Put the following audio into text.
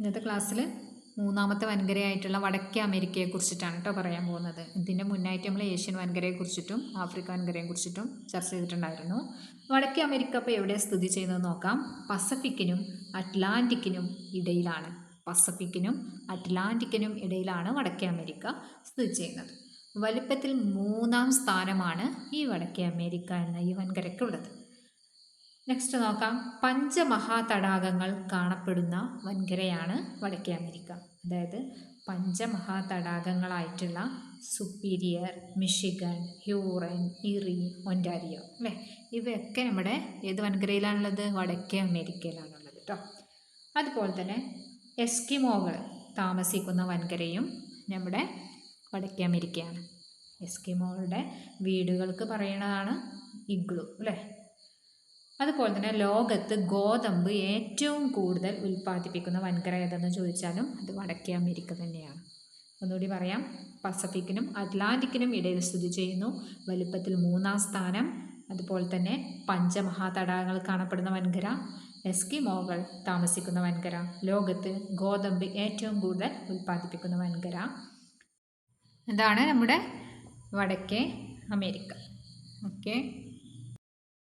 ഇന്നത്തെ ക്ലാസ്സിൽ മൂന്നാമത്തെ വൻകരയായിട്ടുള്ള വടക്കേ അമേരിക്കയെ കുറിച്ചിട്ടാണ് കേട്ടോ പറയാൻ പോകുന്നത്. ഇതിന്റെ മുന്നായിട്ട് നമ്മൾ ഏഷ്യൻ വൻകരയെ കുറിച്ചിട്ടും ആഫ്രിക്ക വൻകരയെ കുറിച്ചിട്ടും ചർച്ച ചെയ്തിട്ടുണ്ടായിരുന്നു. വടക്കേ അമേരിക്ക ഇപ്പോൾ എവിടെ സ്ഥിതി ചെയ്യുന്നത് നോക്കാം. പസഫിക്കിനും അറ്റ്ലാന്റിക്കിനും ഇടയിലാണ്. പസഫിക്കിനും അറ്റ്ലാന്റിക്കിനും ഇടയിലാണ് വടക്കേ അമേരിക്ക സ്ഥിതി ചെയ്യുന്നത്. വലിപ്പത്തിൽ മൂന്നാം സ്ഥാനമാണ് ഈ വടക്കേ അമേരിക്ക എന്ന ഈ വൻകരയ്ക്കുള്ളത് നെക്സ്റ്റ് നോക്കാം. പഞ്ചമഹാതടാകങ്ങൾ കാണപ്പെടുന്ന വൻകരയാണ് വടക്കേ അമേരിക്ക. അതായത് പഞ്ചമഹാതടാകങ്ങളായിട്ടുള്ള Superior Michigan Huron Erie Ontario അല്ലേ? ഇവയൊക്കെ നമ്മുടെ ഏത് വൻകരയിലാണുള്ളത്? വടക്കേ അമേരിക്കയിലാണുള്ളത് കേട്ടോ. അതുപോലെ തന്നെ എസ്കിമോകൾ താമസിക്കുന്ന വൻകരയും നമ്മുടെ വടക്കേ അമേരിക്കയാണ്. എസ്കിമോകളുടെ വീടുകൾക്ക് പറയുന്നതാണ് ഇഗ്ലു അല്ലേ? അതുപോലെ തന്നെ ലോകത്ത് ഗോതമ്പ് ഏറ്റവും കൂടുതൽ ഉൽപ്പാദിപ്പിക്കുന്ന വൻകര ഏതെന്ന് ചോദിച്ചാലും അത് വടക്കേ അമേരിക്ക തന്നെയാണ്. ഒന്നുകൂടി പറയാം. പസഫിക്കിനും അറ്റ്ലാന്റിക്കിനും ഇടയിൽ സ്ഥിതി ചെയ്യുന്നു. വലുപ്പത്തിൽ മൂന്നാം സ്ഥാനം. അതുപോലെ തന്നെ പഞ്ചമഹാതടാകങ്ങൾ കാണപ്പെടുന്ന വൻകര. എസ്കിമോകൾ താമസിക്കുന്ന വൻകര. ലോകത്ത് ഗോതമ്പ് ഏറ്റവും കൂടുതൽ ഉൽപ്പാദിപ്പിക്കുന്ന വൻകര. ഇതാണ് നമ്മുടെ വടക്കേ അമേരിക്ക. ഓക്കെ.